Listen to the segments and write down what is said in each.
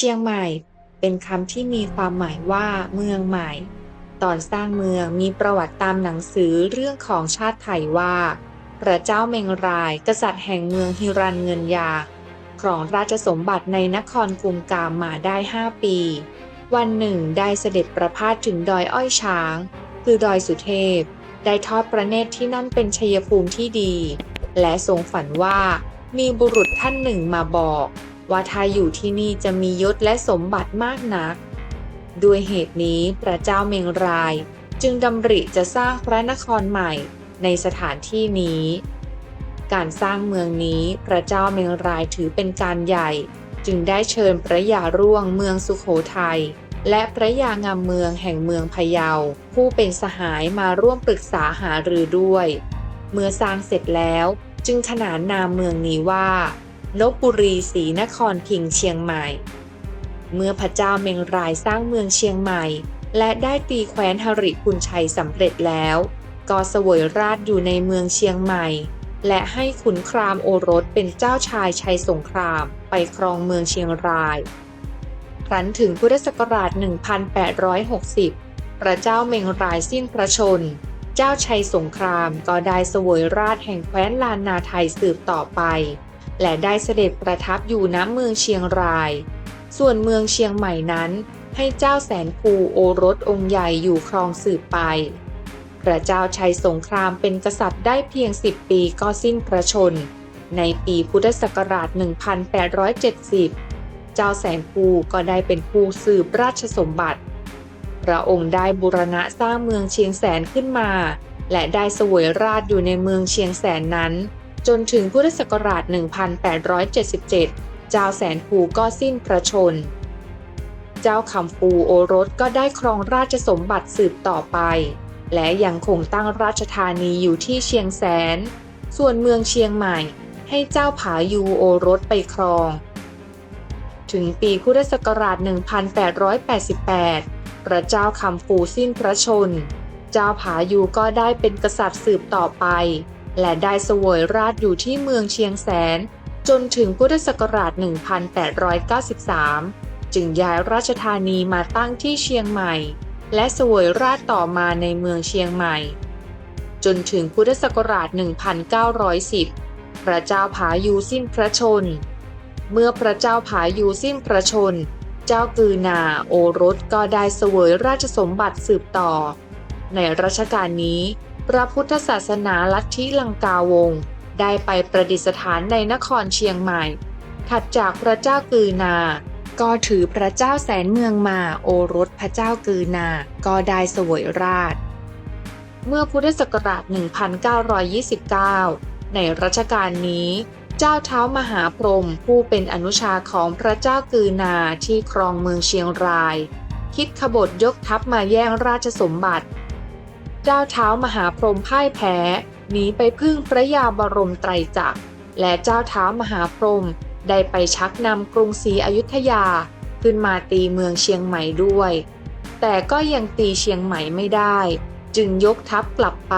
ชียงใหม่เป็นคำที่มีความหมายว่า เมืองใหม่ ตอนสร้างเมืองมีประวัติตามหนังสือเรื่องของชาติไทยว่า พระเจ้าเมงราย กษัตริย์แห่งเมืองฮิรันเงินยาครองราชสมบัติในนครกุมกามมาได้ 5 ปี วันหนึ่งได้เสด็จประพาสถึงดอยอ้อยช้าง คือดอยสุเทพ ได้ทอดพระเนตรที่นั่นเป็นชัยภูมิที่ดี และทรงฝันว่ามีบุรุษท่านหนึ่งมาบอก ว่าถ้าอยู่ที่นี่จะมียศและสมบัติมากนัก ด้วยเหตุนี้พระเจ้าเมงรายจึงดำริจะสร้างพระนครใหม่ในสถานที่นี้ การสร้างเมืองนี้พระเจ้าเมงรายถือเป็นการใหญ่ จึงได้เชิญพระยาร่วงเมืองสุขโขทัยและพระยางามเมืองแห่งเมืองพะเยา ผู้เป็นสหายมาร่วมปรึกษาหารือด้วย เมื่อสร้างเสร็จแล้วจึงขนานนามเมืองนี้ว่า นบบุรีศรีนครพิงเชียงใหม่ เมื่อพระเจ้าเมงรายสร้างเมืองเชียงใหม่ และได้ตีแคว้นหริพุนชัยสำเร็จแล้ว ก็เสวยราชอยู่ในเมืองเชียงใหม่ และให้ขุนครามโอรสเป็นเจ้าชายชัยสงครามไปครองเมืองเชียงรายครั้นถึงพุทธศักราช 1860 พระเจ้าเมงรายสิ้นพระชน เจ้าชัยสงครามก็ได้เสวยราชแห่งแคว้นลานนาไทยสืบต่อไป และได้เสด็จประทับอยู่ณเมืองเชียงราย ส่วนเมืองเชียงใหม่นั้นให้เจ้าแสนภูโอรสองค์ใหญ่อยู่ครองสืบไป พระเจ้าชัยสงครามเป็นกษัตริย์ได้เพียง 10 ปีก็สิ้นพระชน ในปีพุทธศักราช 1870 เจ้าแสนภูก็ได้เป็นผู้สืบราชสมบัติ พระองค์ได้บูรณะสร้างเมืองเชียงแสนขึ้นมา และได้เสวยราชอยู่ในเมืองเชียงแสนนั้น จนถึงพุทธศักราช 1877 เจ้าแสนภูก็สิ้นพระชน เจ้าคำฟูโอรสก็ได้ครองราชสมบัติสืบต่อไป และยังคงตั้งราชธานีอยู่ที่เชียงแสน ส่วนเมืองเชียงใหม่ให้เจ้าผายูโอรสไปครอง ถึงปีพุทธศักราช 1888 พระเจ้าคำฟูสิ้นพระชน เจ้าผายูก็ได้เป็นกษัตริย์สืบต่อไป และได้เสวยราชอยู่ที่เมืองเชียงแสน จนถึงพุทธศักราช 1893 จึงย้ายราชธานีมาตั้งที่เชียงใหม่ และเสวยราชต่อมาในเมืองเชียงใหม่ จนถึงพุทธศักราช 1910 พระเจ้าผายูสิ้นพระชน เมื่อพระเจ้าผายูสิ้นพระชน เจ้ากือนาโอรสก็ได้เสวยราชสมบัติสืบต่อ ในรัชกาลนี้ พระพุทธศาสนาลัทธิลังกาวงศ์ได้ไปประดิษฐานในนครเชียงใหม่ ถัดจากพระเจ้ากือนา ก็ถือพระเจ้าแสนเมืองมาโอรสพระเจ้ากือนา ก็ได้เสวยราช เมื่อพุทธศักราช 1929 ในรัชกาลนี้ เจ้าเท้ามหาพรหมผู้เป็นอนุชาของพระเจ้ากือนาที่ครองเมืองเชียงราย คิดขบฏยกทัพมาแย่งราชสมบัติ เจ้าเท้ามหาพรหมพ่ายแพ้หนีไปพึ่งพระยาบรมไตรจักร และเจ้าเท้ามหาพรหมได้ไปชักนำกรุงศรีอยุธยาขึ้นมาตีเมืองเชียงใหม่ด้วย แต่ก็ยังตีเชียงใหม่ไม่ได้ จึงยกทัพกลับไป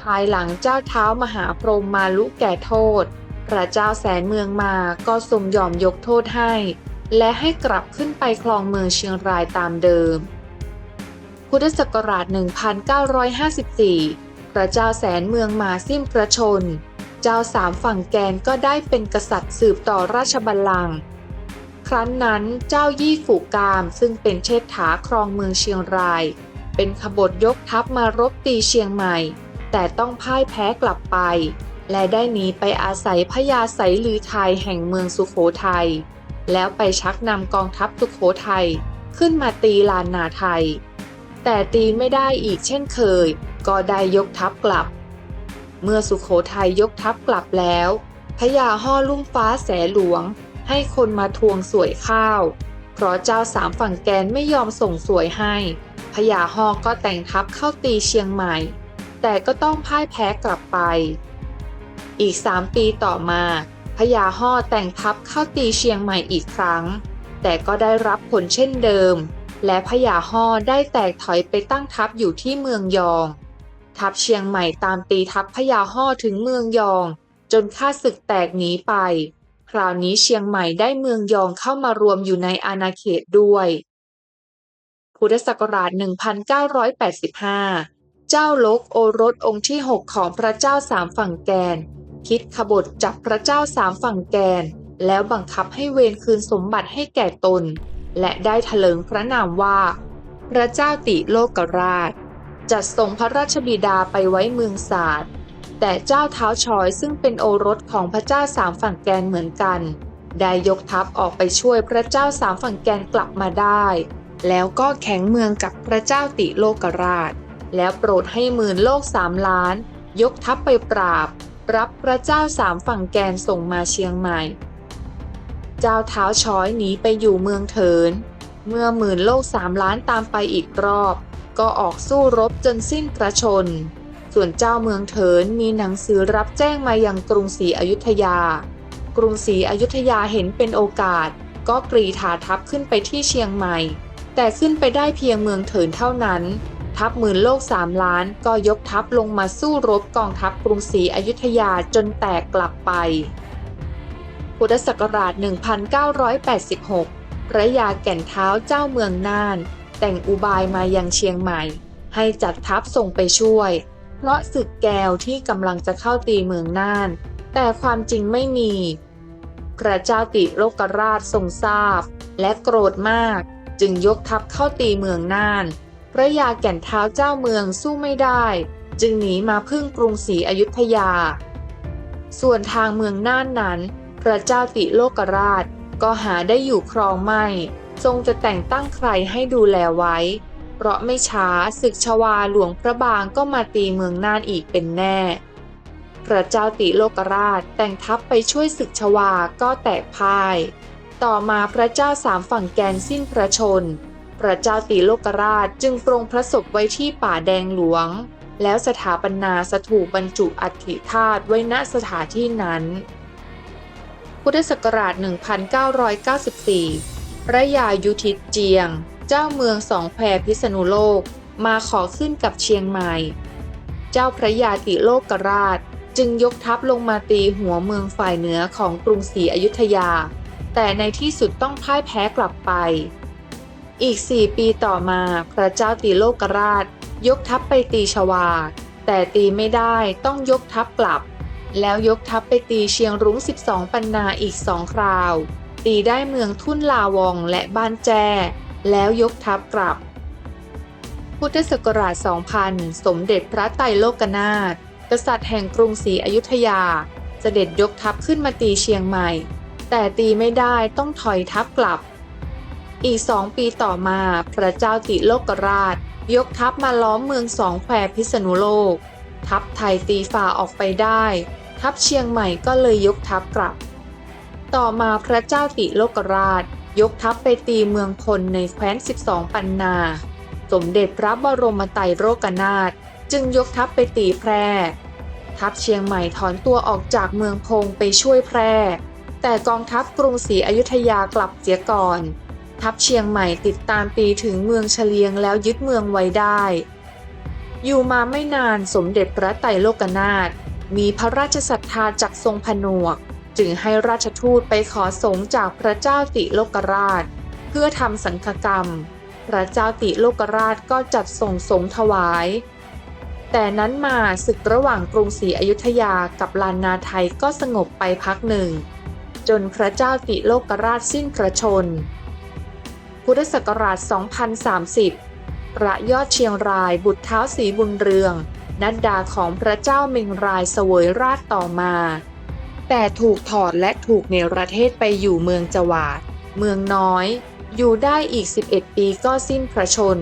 ภายหลังเจ้าเท้ามหาพรหมมาลุแก่โทษ พระเจ้าแสนเมืองมาก็ทรงยอมยกโทษให้ และให้กลับขึ้นไปครองเมืองเชียงรายตามเดิม พุทธศักราช 1954 พระเจ้าแสนเมืองมาสิ้นพระชน เจ้าสามฝั่งแกนก็ได้เป็นกษัตริย์สืบต่อราชบัลลังก์ครั้นนั้นเจ้ายี่ฝูกามซึ่งเป็นเชษฐาครองเมืองเชียงราย เป็นขบฏยกทัพมารบตีเชียงใหม่ แต่ต้องพ่ายแพ้กลับไป และได้หนีไปอาศัยพญาไสลือไทยแห่งเมืองสุขโขทัยแล้วไปชักนำกองทัพสุขโขทัยขึ้นมาตีลานนาไทย แต่ตีไม่ได้อีกเช่นเคย ก็ได้ยกทัพกลับ เมื่อสุขโขทัยยกทัพกลับแล้ว พญาห่อลุ่งฟ้าแสหลวง ให้คนมาทวงสวยข้าว เพราะเจ้าสามฝั่งแกนไม่ยอมส่งสวยให้ พญาฮอก็แต่งทัพเข้าตีเชียงใหม่ แต่ก็ต้องพ่ายแพ้กลับไป อีกสามปีต่อมาพญาฮ่อแต่งทัพเข้าตีเชียงใหม่อีกครั้ง แต่ก็ได้รับผลเช่นเดิม และพญาฮ่อได้แตกถอยไปตั้งทัพอยู่ที่เมืองยอง ทัพเชียงใหม่ตามตีทัพพญาฮ่อถึงเมืองยอง จนข้าศึกแตกหนีไป คราวนี้เชียงใหม่ได้เมืองยองเข้ามารวมอยู่ในอาณาเขตด้วย พุทธศักราช 1985 เจ้าลกโอรสองค์ที่ 6 ของพระเจ้าสามฝั่งแกน คิดขบฏจับพระเจ้าสามฝั่งแกน แล้วบังคับให้เวรคืนสมบัติให้แก่ตน และได้เถลิงพระนามว่า พระเจ้าติโลกราช จัดส่งพระราชบิดาไปไว้เมืองศาสตร์แต่เจ้าเท้าชอยซึ่งเป็นโอรสของพระเจ้าสามฝั่งแกนเหมือนกัน ได้ยกทัพออกไปช่วยพระเจ้าสามฝั่งแกนกลับมาได้ แล้วก็แข็งเมืองกับพระเจ้าติโลกราช แล้วโปรดให้หมื่นโลกสามล้าน ยกทัพไปปราบ รับพระเจ้าสามฝั่งแกนส่งมาเชียงใหม่ เจ้าเท้าช้อยหนีไปอยู่เมืองเถิน เมื่อหมื่นโลกสามล้านตามไปอีกรอบ ก็ออกสู้รบจนสิ้นพระชน ส่วนเจ้าเมืองเถินมีหนังสือรับแจ้งมายังกรุงศรีอยุธยา กรุงศรีอยุธยาเห็นเป็นโอกาส ก็กรีธาทัพขึ้นไปที่เชียงใหม่ แต่ขึ้นไปได้เพียงเมืองเถินเท่านั้นทัพหมื่นโลกสามล้านก็ยกทัพลงมาสู้รบกองทัพกรุงศรีอยุธยาจนแตกกลับไป พุทธศักราช 1986 พระยาแก่นเท้าเจ้าเมืองน่าน แต่งอุบายมายังเชียงใหม่ ให้จัดทัพส่งไปช่วย เพราะศึกแก้วที่กำลังจะเข้าตีเมืองน่าน แต่ความจริงไม่มี พระเจ้าติโลกราชทรงทราบ และโกรธมากจึงยกทัพเข้าตีเมืองน่าน พระยาแก่นเท้าเจ้าเมืองสู้ไม่ได้ จึงหนีมาพึ่งกรุงศรีอยุธยา ส่วนทางเมืองน่านนั้น พระเจ้าติโลกราช ก็หาได้อยู่ครองไม่ ทรงจะแต่งตั้งใครให้ดูแลไว้ เพราะไม่ช้าศึกชวาหลวงพระบางก็มาตีเมืองน่านอีกเป็นแน่ พระเจ้าติโลกราชแต่งทัพไปช่วยศึกชวาก็แตกพ่าย ต่อมาพระเจ้าสามฝั่งแกนสิ้นพระชน พระเจ้าติโลกราชจึงปรงพระศพไว้ที่ป่าแดงหลวง แล้วสถาปนาสถูปบรรจุอัฐิธาตุไว้ณสถานที่นั้น พุทธศักราช 1994 พระยายุทิตเจียง เจ้าเมืองสองแควพิษณุโลก มาขอขึ้นกับเชียงใหม่ เจ้าพระยาติโลกราชจึงยกทัพลงมาตีหัวเมืองฝ่ายเหนือของกรุงศรีอยุธยา แต่ในที่สุดต้องพ่ายแพ้กลับไป อีกสี่ปีต่อมาพระเจ้าติโลกราช ยกทัพไปตีชวา แต่ตีไม่ได้ต้องยกทัพกลับ แล้วยกทัพไปตีเชียงรุ้ง 12 ปันนาอีกสองคราว ตีได้เมืองทุ่นลาวองและบ้านแจ แล้วยกทัพกลับ พุทธศักราช 2000 สมเด็จพระไตรโลกนาถ กษัตริย์แห่งกรุงศรีอยุธยา เสด็จยกทัพขึ้นมาตีเชียงใหม่ แต่ตีไม่ได้ต้องถอยทัพกลับ อีกสองปีต่อมาพระเจ้าติโลกราช ยกทัพมาล้อมเมืองสองแควพิษณุโลกทัพไทยตีฝ่าออกไปได้ ทัพเชียงใหม่ก็เลยยกทัพกลับ ต่อมาพระเจ้าติโลกราช ยกทัพไปตีเมืองพลในแคว้น 12 ปันนา สมเด็จพระบรมไตรโลกนาถจึงยกทัพไปตีแพร่ ทัพเชียงใหม่ถอนตัวออกจากเมืองพงไปช่วยแพร่ แต่กองทัพกรุงศรีอยุธยากลับเสียก่อน ทัพเชียงใหม่ติดตามตีถึงเมืองเฉลียงแล้วยึดเมืองไว้ได้ อยู่มาไม่นานสมเด็จพระไตรโลกนาถ มีพระราชศรัทธาจากทรงผนวก จึงให้ราชทูตไปขอสงจากพระเจ้าติโลกราช เพื่อทำสังฆกรรม พระเจ้าติโลกราชก็จัดส่งสงถวาย แต่นั้นมาศึกระหว่างกรุงศรีอยุธยากับลานนาไทยก็สงบไปพักหนึ่ง จนพระเจ้าติโลกราชสิ้นพระชน พุทธศักราช 2030 พระยอดเชียงรายบุตรเท้าสีบุญเรือง นัดดาของพระเจ้าเมงรายเสวยราชต่อมา แต่ถูกถอดและถูกเนรเทศไปอยู่เมืองจวาด เมืองน้อย อยู่ได้อีก 11 ปีก็สิ้นพระชน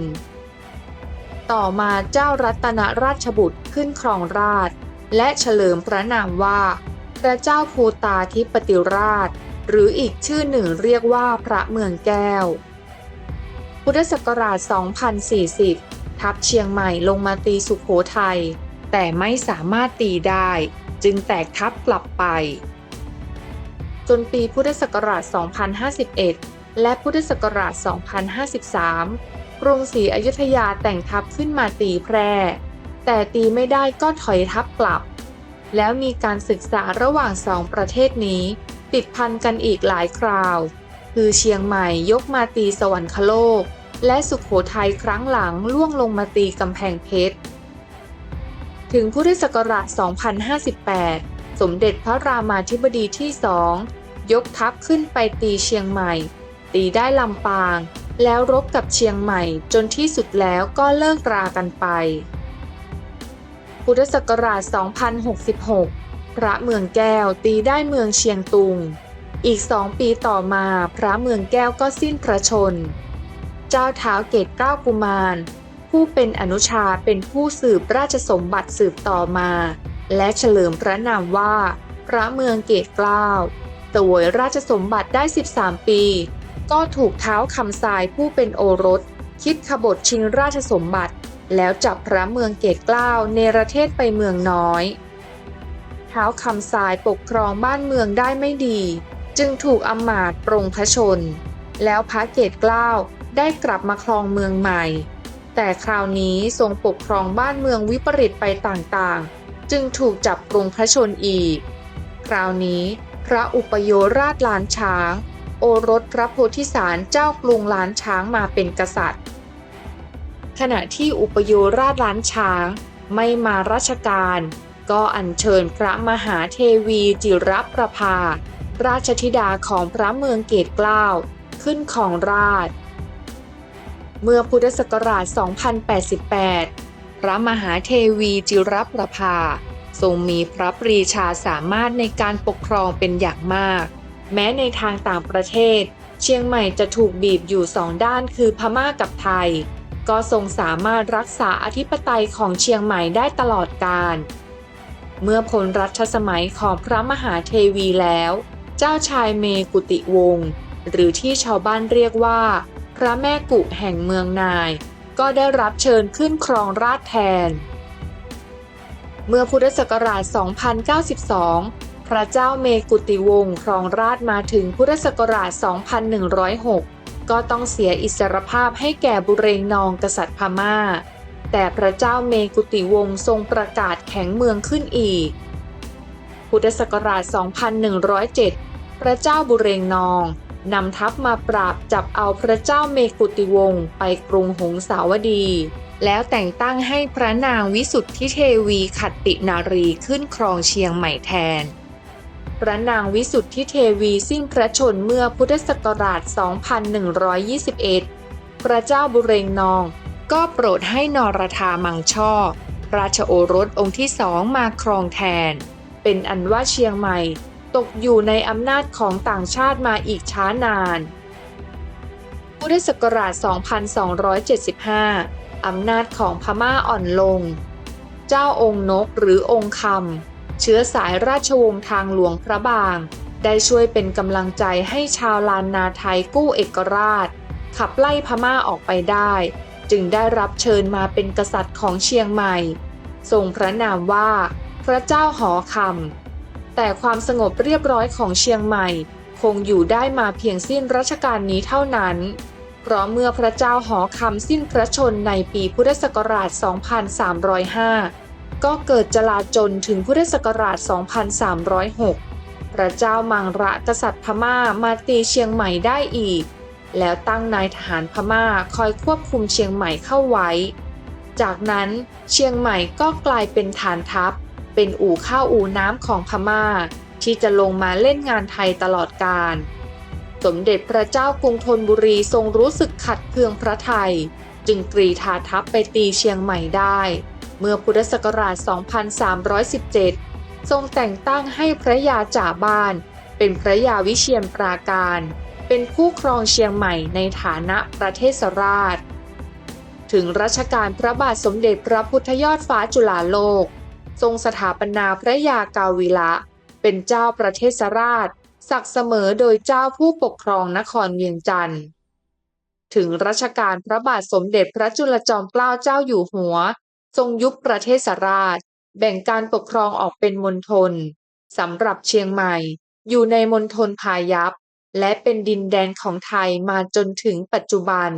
ต่อมาเจ้ารัตนราชบุตรขึ้นครองราช และเฉลิมพระนามว่า พระเจ้าภูตาธิปติราช หรืออีกชื่อหนึ่งเรียกว่าพระเมืองแก้ว พุทธศักราช 2040 ทัพเชียงใหม่ลงมาตีสุขโขทัยแต่ไม่สามารถตีได้ จึงแตกทัพกลับไป จนปีพุทธศักราช 2051 และพุทธศักราช 2053 กรุงศรีอยุธยาแต่งทัพขึ้นมาตีแพร่ แต่ตีไม่ได้ก็ถอยทัพกลับ แล้วมีการศึกษาระหว่างสองประเทศนี้ ติดพันกันอีกหลายคราว คือเชียงใหม่ยกมาตีสวรรคโลก และสุขโขทัยครั้งหลังล่วงลงมาตีกำแพงเพชร ถึงพุทธศักราช 2058 สมเด็จพระรามาธิบดีที่สองยกทัพขึ้นไปตีเชียงใหม่ ตีได้ลำปาง แล้วรบกับเชียงใหม่จนที่สุดแล้วก็เลิกรากันไป พุทธศักราช 2066 พระเมืองแก้วตีได้เมืองเชียงตุง อีกสองปีต่อมาพระเมืองแก้วก็สิ้นพระชน เจ้าเท้าเกตเก้ากุมาร ผู้เป็นอนุชาเป็นผู้สืบราชสมบัติสืบต่อมา และเฉลิมพระนามว่า พระเมืองเกตเกล้าสวยราชสมบัติได้ 13 ปี ก็ถูกเท้าคำทรายผู้เป็นโอรส คิดขบฏชิงราชสมบัติ แล้วจับพระเมืองเกตเกล้าเนรเทศไปเมืองน้อย เท้าคำทรายปกครองบ้านเมืองได้ไม่ดี จึงถูกอำมาตย์ปรงพระชน แล้วพระเกตเกล้า ได้กลับมาครองเมืองใหม่ แต่คราวนี้ทรงปกครองบ้านเมืองวิปริตไปต่างๆ จึงถูกจับปรงพระชนอีก คราวนี้พระอุปโยราชล้านช้าง โอรสพระโพธิสารเจ้ากรุงล้านช้างมาเป็นกษัตริย์ ขณะที่อุปโยราชล้านช้างไม่มาราชการ ก็อัญเชิญพระมหาเทวีจิรประภา ราชธิดาของพระเมืองเกตเกล้าขึ้นของราช เมื่อพุทธศักราช 2088 พระมหาเทวีจิรประภา ทรงมีพระปรีชาสามารถในการปกครองเป็นอย่างมาก แม้ในทางต่างประเทศ เชียงใหม่จะถูกบีบอยู่สองด้านคือพม่ากับไทย ก็ทรงสามารถรักษาอธิปไตยของเชียงใหม่ได้ตลอดกาลเมื่อพ้นรัชสมัยของพระมหาเทวีแล้ว เจ้าชายเมกุติวงศ์หรือที่ชาวบ้านเรียกว่า ระแม่กุแห่งเมืองนาย ก็ได้รับเชิญขึ้นครองราชแทน เมื่อพุทธศักราช 2092 พระเจ้าเมกุติวงศ์ครองราชมาถึงพุทธศักราช 2106 ก็ต้องเสียอิสรภาพให้แก่บุเรงนองกษัตริย์พม่า แต่พระเจ้าเมกุติวงศ์ทรงประกาศแข็งเมืองขึ้นอีก พุทธศักราช 2107 พระเจ้าบุเรงนอง นำทัพมาปราบจับเอาพระเจ้าเมกุติวงศ์ไปกรุงหงสาวดี แล้วแต่งตั้งให้พระนางวิสุทธิเทวีขัตตินารีขึ้นครองเชียงใหม่แทน พระนางวิสุทธิเทวีสิ้นพระชนเมื่อพุทธศักราช 2121 พระเจ้าบุเรงนอง ก็โปรดให้นรธามังช่อ ราชโอรสองค์ที่สองมาครองแทน เป็นอันว่าเชียงใหม่ ตกอยู่ในอำนาจของต่างชาติมาอีกช้านานพุทธศักราช 2275 อำนาจของพม่าอ่อนลง เจ้าองค์นกหรือองค์คำเชื้อสายราชวงศ์ทางหลวงพระบาง ได้ช่วยเป็นกำลังใจให้ชาวลานนาไทยกู้เอกราช ขับไล่พม่าออกไปได้ จึงได้รับเชิญมาเป็นกษัตริย์ของเชียงใหม่ทรงพระนามว่า พระเจ้าหอคำ แต่ความสงบเรียบร้อยของเชียงใหม่ คงอยู่ได้มาเพียงสิ้นรัชกาลนี้เท่านั้น เพราะเมื่อพระเจ้าหอคำสิ้นพระชนในปีพุทธศักราช 2305 ก็เกิดจลาจลถึงพุทธศักราช 2306 พระเจ้ามังระกษัตริย์พม่ามาตีเชียงใหม่ได้อีก แล้วตั้งนายทหารพม่าคอยควบคุมเชียงใหม่เข้าไว้ จากนั้นเชียงใหม่ก็กลายเป็นฐานทัพ เป็นอู่ข้าวอู่น้ำของพม่า ที่จะลงมาเล่นงานไทยตลอดกาลสมเด็จพระเจ้ากรุงธนบุรีทรงรู้สึกขัดเคืองพระไทย จึงกรีธาทัพไปตีเชียงใหม่ได้ เมื่อพุทธศักราช 2317 ทรงแต่งตั้งให้พระยาจ่าบ้าน เป็นพระยาวิเชียรปราการ เป็นผู้ครองเชียงใหม่ในฐานะประเทศราช ถึงรัชกาลพระบาทสมเด็จพระพุทธยอดฟ้าจุฬาโลก ทรงสถาปนาพระยากาวิละ เป็นเจ้าประเทศราชศักเสมอโดยเจ้าผู้ปกครองนครเวียงจันทร์ถึงรัชกาลพระบาทสมเด็จพระจุลจอมเกล้าเจ้าอยู่หัว ทรงยุบประเทศราช แบ่งการปกครองออกเป็นมณฑลสำหรับเชียงใหม่ อยู่ในมณฑลพายัพและเป็นดินแดนของไทยมาจนถึงปัจจุบัน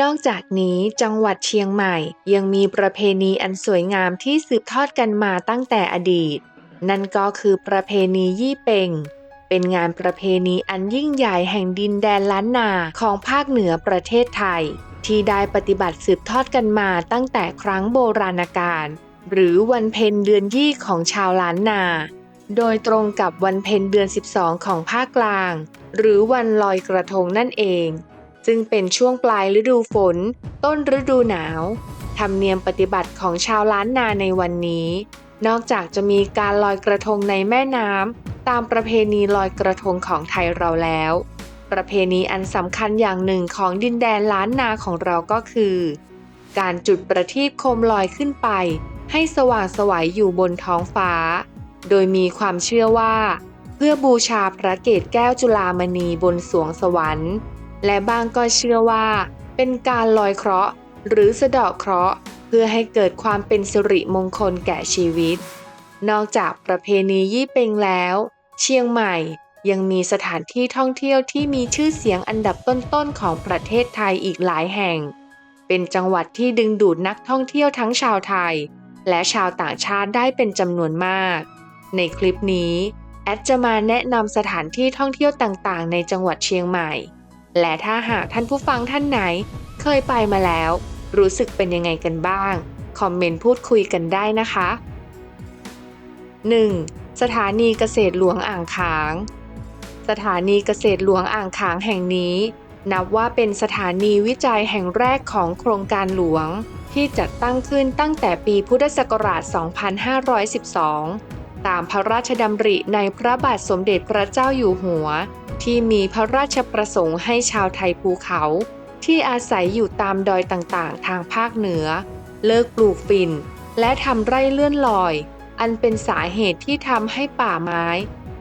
นอกจากนี้จังหวัดเชียงใหม่ยังมีประเพณีอันสวยงามที่สืบทอดกันมาตั้งแต่อดีต นั่นก็คือประเพณียี่เป่ง เป็นงานประเพณีอันยิ่งใหญ่แห่งดินแดนล้านนาของภาคเหนือประเทศไทย ที่ได้ปฏิบัติสืบทอดกันมาตั้งแต่ครั้งโบราณกาลหรือวันเพ็ญเดือนยี่ของชาวล้านนา โดยตรงกับวันเพ็ญเดือน 12 ของภาคกลาง หรือวันลอยกระทงนั่นเอง ซึ่งเป็นช่วงปลายฤดูฝน ต้นฤดูหนาวธรรมเนียมปฏิบัติของชาวล้านนาในวันนี้ นอกจากจะมีการลอยกระทงในแม่น้ำตามประเพณีลอยกระทงของไทยเราแล้ว ประเพณีอันสำคัญอย่างหนึ่งของดินแดนล้านนาของเราก็คือ การจุดประทีปโคมลอยขึ้นไป ให้สว่างไสวัยอยู่บนท้องฟ้า โดยมีความเชื่อว่า เพื่อบูชาพระเกศแก้วจุฬามณีบนสวงสวรรค์ และบางก็เชื่อว่า เป็นการลอยเคราะห์ หรือสะเดาะเคราะห์ เพื่อให้เกิดความเป็นสิริมงคลแก่ชีวิต นอกจากประเพณียี่เป็งแล้ว เชียงใหม่ยังมีสถานที่ท่องเที่ยวที่มีชื่อเสียงอันดับต้นๆของประเทศไทยอีกหลายแห่ง เป็นจังหวัดที่ดึงดูดนักท่องเที่ยวทั้งชาวไทย และชาวต่างชาติได้เป็นจำนวนมาก ในคลิปนี้ แอดจะมาแนะนำสถานที่ท่องเที่ยวต่างๆ ในจังหวัดเชียงใหม่ และถ้าหากท่านผู้ฟังท่านไหน เคยไปมาแล้ว รู้สึกเป็นยังไงกันบ้าง คอมเมนต์พูดคุยกันได้นะคะ 1. สถานีเกษตรหลวงอ่างขาง สถานีเกษตรหลวงอ่างขางแห่งนี้ นับว่าเป็นสถานีวิจัยแห่งแรกของโครงการหลวง ที่จัดตั้งขึ้นตั้งแต่ปีพุทธศักราช 2512 ตามพระราชดำริในพระบาทสมเด็จพระเจ้าอยู่หัว ที่มีพระราชประสงค์ให้ชาวไทยภูเขา ที่อาศัยอยู่ตามดอยต่างๆ ทางภาคเหนือ เลิกปลูกฝิ่น และทำไร่เลื่อนลอย อันเป็นสาเหตุที่ทำให้ป่าไม้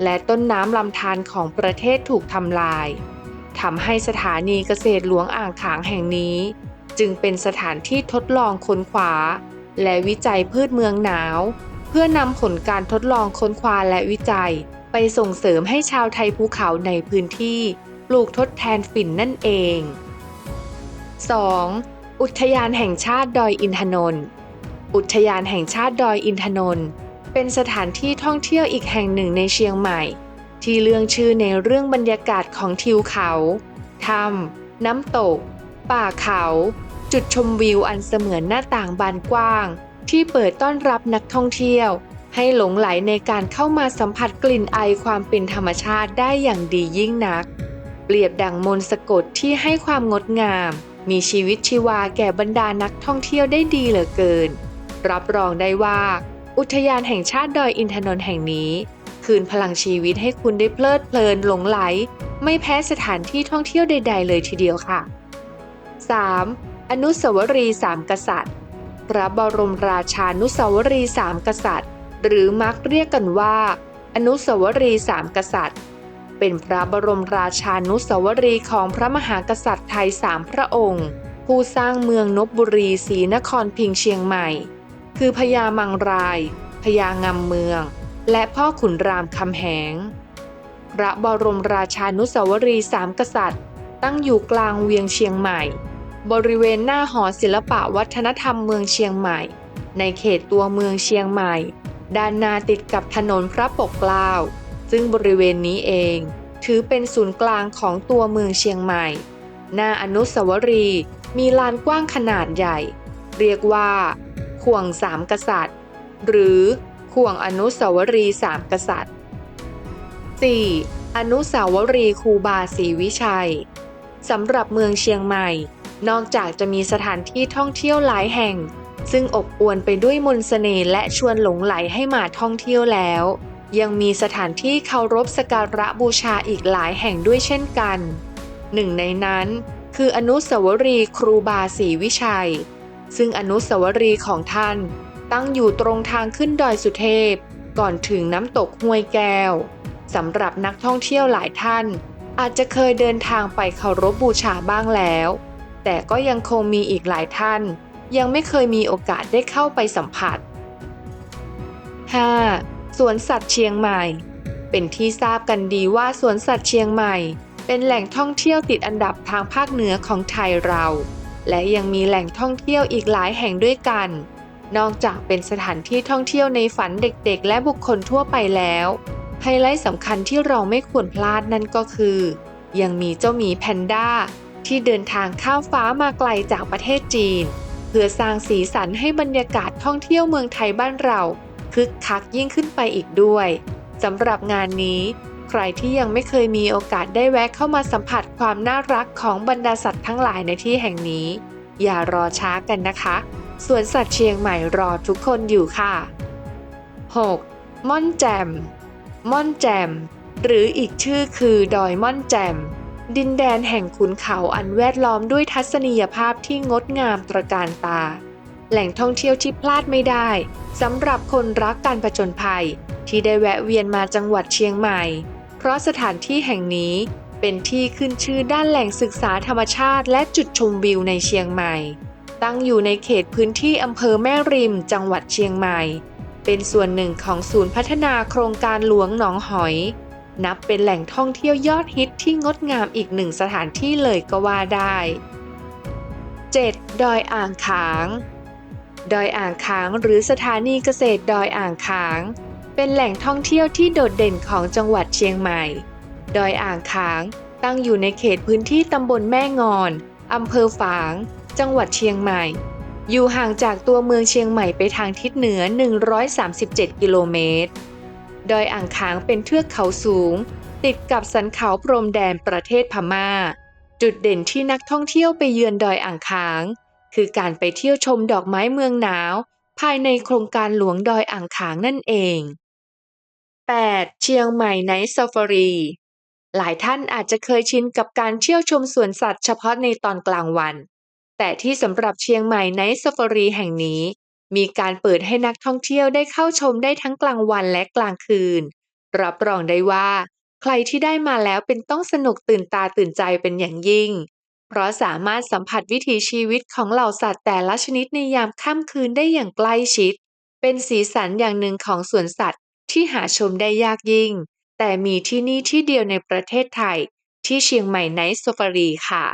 และต้นน้ำลำธารของประเทศถูกทำลายทำให้สถานีเกษตรหลวงอ่างขางแห่งนี้ จึงเป็นสถานที่ทดลองค้นคว้า และวิจัยพืชเมืองหนาว เพื่อนำผลการทดลองค้นคว้าและวิจัย ไปส่งเสริมให้ชาวไทยภูเขาในพื้นที่ปลูกทดแทนฝิ่นนั่นเอง 2. อุทยานแห่งชาติดอยอินทนนท์อุทยานแห่งชาติดอยอินทนนท์เป็นสถานที่ท่องเที่ยวอีกแห่งหนึ่งในเชียงใหม่ ที่เรื่องชื่อในเรื่องบรรยากาศของทิวเขาถ้ำน้ำตก ป่าเขา จุดชมวิวอันเสมือนหน้าต่างบานกว้าง ที่เปิดต้อนรับนักท่องเที่ยว ให้หลงไหลในการเข้ามาสัมผัสกลิ่นไอความเป็นธรรมชาติได้อย่างดียิ่งนัก เปรียบดังมนต์สะกดที่ให้ความงดงาม มีชีวิตชีวาแก่บรรดานักท่องเที่ยวได้ดีเหลือเกิน รับรองได้ว่า อุทยานแห่งชาติดอยอินทนนท์แห่งนี้ คืนพลังชีวิตให้คุณได้เพลิดเพลินหลงไหล ไม่แพ้สถานที่ท่องเที่ยวใด ๆ เลยทีเดียวค่ะ 3. อนุสาวรีย์สามกษัตริย์ พระบรมราชานุสาวรีย์สามกษัตริย์ หรือมักเรียกกันว่า อนุสาวรีย์สามกษัตริย์ เป็นพระบรมราชานุสาวรีย์ของพระมหากษัตริย์ไทยสามพระองค์ ผู้สร้างเมืองนบบุรีศรีนครพิงเชียงใหม่ คือพญามังรายพญางามเมือง และพ่อขุนรามคำแหง พระบรมราชานุสาวรีย์สามกษัตริย์ ตั้งอยู่กลางเวียงเชียงใหม่ บริเวณหน้าหอศิลปะวัฒนธรรมเมืองเชียงใหม่ ในเขตตัวเมืองเชียงใหม่ ด้านหน้าติดกับถนนพระปกเกล้า ซึ่งบริเวณนี้เอง ถือเป็นศูนย์กลางของตัวเมืองเชียงใหม่ หน้าอนุสาวรีย์มีลานกว้างขนาดใหญ่ เรียกว่าข่วงสามกษัตริย์ หรือข่วงอนุสาวรีย์สามกษัตริย์ 4. อนุสาวรีย์ครูบาศรีวิชัยสำหรับเมืองเชียงใหม่ นอกจากจะมีสถานที่ท่องเที่ยวหลายแห่ง ซึ่งอบอวลไปด้วยมนต์เสน่ห์และชวนหลงไหลให้มาท่องเที่ยวแล้ว ยังมีสถานที่เคารพสกการะบูชาอีกหลายแห่งด้วยเช่นกัน หนึ่งในนั้นคืออนุสาวรีย์ครูบาศรีวิชัย ซึ่งอนุสาวรีย์ของท่านตั้งอยู่ตรงทางขึ้นดอยสุเทพ ก่อนถึงน้ำตกห้วยแก้วสำหรับนักท่องเที่ยวหลายท่าน อาจจะเคยเดินทางไปเคารพบูชาบ้างแล้ว แต่ก็ยังคงมีอีกหลายท่าน ยังไม่เคยมีโอกาสได้เข้าไปสัมผัส 5. สวนสัตว์เชียงใหม่ เป็นที่ทราบกันดีว่าสวนสัตว์เชียงใหม่ เป็นแหล่งท่องเที่ยวติดอันดับทางภาคเหนือของไทยเรา และยังมีแหล่งท่องเที่ยวอีกหลายแห่งด้วยกัน นอกจากเป็นสถานที่ท่องเที่ยวในฝันเด็กๆ และบุคคลทั่วไปแล้ว ไฮไลท์สำคัญที่เราไม่ควรพลาดนั่นก็คือ ยังมีเจ้าหมีแพนด้าที่เดินทางข้ามฟ้ามาไกลจากประเทศจีน พื่อสร้างสีสันให้บรรยากาศท่องเที่ยวเมืองไทยบ้านเรา คึกคักยิ่งขึ้นไปอีกด้วยสำหรับงานนี้ ใครที่ยังไม่เคยมีโอกาสได้แวะเข้ามาสัมผัสความน่ารักของบรรดาสัตว์ทั้งหลายในที่แห่งนี้ อย่ารอช้ากันนะคะสวนสัตว์เชียงใหม่รอทุกคนอยู่ค่ะ 6. ม่อนแจม ม่อนแจม หรืออีกชื่อคือดอยม่อนแจม ดินแดนแห่งขุนเขาอันแวดล้อมด้วยทัศนียภาพที่งดงามตระการตา แหล่งท่องเที่ยวที่พลาดไม่ได้สำหรับคนรักการผจญภัย ที่ได้แวะเวียนมาจังหวัดเชียงใหม่ เพราะสถานที่แห่งนี้เป็นที่ขึ้นชื่อด้านแหล่งศึกษาธรรมชาติและจุดชมวิวในเชียงใหม่ ตั้งอยู่ในเขตพื้นที่อำเภอแม่ริม จังหวัดเชียงใหม่ เป็นส่วนหนึ่งของศูนย์พัฒนาโครงการหลวงหนองหอย นับเป็นแหล่งท่องเที่ยวยอดฮิตที่งดงามอีกหนึ่งสถานที่เลยก็ว่าได้ 7. ดอยอ่างขาง ดอยอ่างขางหรือสถานีเกษตรดอยอ่างขาง เป็นแหล่งท่องเที่ยวที่โดดเด่นของจังหวัดเชียงใหม่ ดอยอ่างขางตั้งอยู่ในเขตพื้นที่ตำบลแม่งอน อำเภอฝาง จังหวัดเชียงใหม่ อยู่ห่างจากตัวเมืองเชียงใหม่ไปทางทิศเหนือ 137 กิโลเมตร ดอยอ่างขางเป็นเทือกเขาสูง ติดกับสันเขาพรมแดนประเทศพม่า จุดเด่นที่นักท่องเที่ยวไปเยือนดอยอ่างขาง คือการไปเที่ยวชมดอกไม้เมืองหนาว ภายในโครงการหลวงดอยอ่างขางนั่นเอง 8. เชียงใหม่ไนท์ซาฟารีหลายท่านอาจจะเคยชินกับการเที่ยวชมสวนสัตว์เฉพาะในตอนกลางวัน แต่ที่สำหรับเชียงใหม่ไนท์ซาฟารีแห่งนี้ มีการเปิดให้นักท่องเที่ยวได้เข้าชมได้ทั้งกลางวันและกลางคืน รับรองได้ว่า ใครที่ได้มาแล้วเป็นต้องสนุกตื่นตาตื่นใจเป็นอย่างยิ่ง เพราะสามารถสัมผัสวิถีชีวิตของเหล่าสัตว์แต่ละชนิดในยามค่ำคืนได้อย่างใกล้ชิด เป็นสีสันอย่างหนึ่งของสวนสัตว์ที่หาชมได้ยากยิ่ง แต่มีที่นี่ที่เดียวในประเทศไทย ที่เชียงใหม่ไนท์ซฟารีค่ะ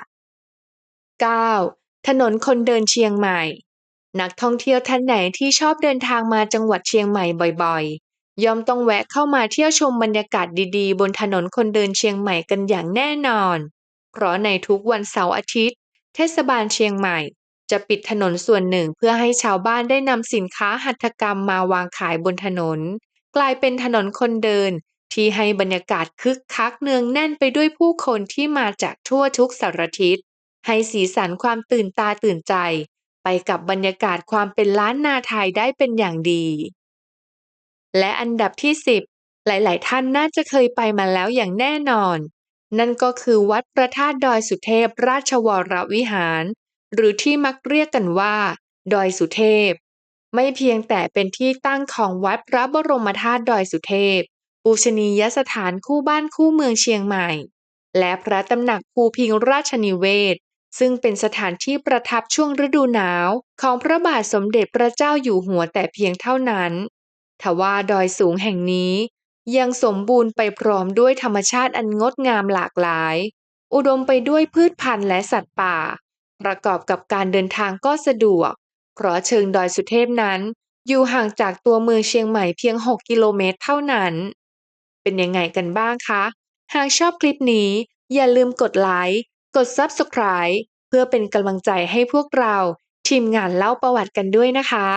9. ถนนคนเดินเชียงใหม่ นักท่องเที่ยวท่านไหนที่ชอบเดินทางมาจังหวัดเชียงใหม่บ่อยๆ ย่อมต้องแวะเข้ามาเที่ยวชมบรรยากาศดีๆ บนถนนคนเดินเชียงใหม่กันอย่างแน่นอน เพราะในทุกวันเสาร์อาทิตย์ เทศบาลเชียงใหม่ จะปิดถนนส่วนหนึ่งเพื่อให้ชาวบ้านได้นำสินค้าหัตถกรรมมาวางขายบนถนน กลายเป็นถนนคนเดิน ที่ให้บรรยากาศคึกคักเนืองแน่นไปด้วยผู้คนที่มาจากทั่วทุกสารทิศให้สีสันความตื่นตาตื่นใจ ไปกับบรรยากาศความเป็นล้านนาไทยได้เป็นอย่างดี และอันดับที่ 10 หลาย ๆ ท่านน่าจะเคยไปมาแล้วอย่างแน่นอน นั่นก็คือวัดพระธาตุดอยสุเทพราชวรวิหาร หรือที่มักเรียกกันว่า ดอยสุเทพ ไม่เพียงแต่เป็นที่ตั้งของวัดพระบรมธาตุดอยสุเทพปูชนียสถานคู่บ้านคู่เมืองเชียงใหม่ และพระตำหนักภูพิงราชนิเวศ ซึ่งเป็นสถานที่ประทับช่วงฤดูหนาวของพระบาทสมเด็จพระเจ้าอยู่หัวแต่เพียงเท่านั้นทว่าดอยสูงแห่งนี้ยังสมบูรณ์ไปพร้อมด้วยธรรมชาติอันงดงามหลากหลาย อุดมไปด้วยพืชพันธุ์และสัตว์ป่า ประกอบกับการเดินทางก็สะดวก เพราะเชิงดอยสุเทพนั้น อยู่ห่างจากตัวเมืองเชียงใหม่เพียง 6 กิโลเมตรเท่านั้น เป็นยังไงกันบ้างคะ หากชอบคลิปนี้อย่าลืมกดไลค์ กด Subscribe เพื่อเป็นกำลังใจให้พวกเราทีมงานเล่าประวัติกันด้วยนะคะ